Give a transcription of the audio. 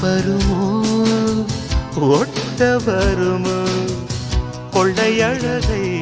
வருமோ? ஒட்ட வருமோ கொள்ளையழகை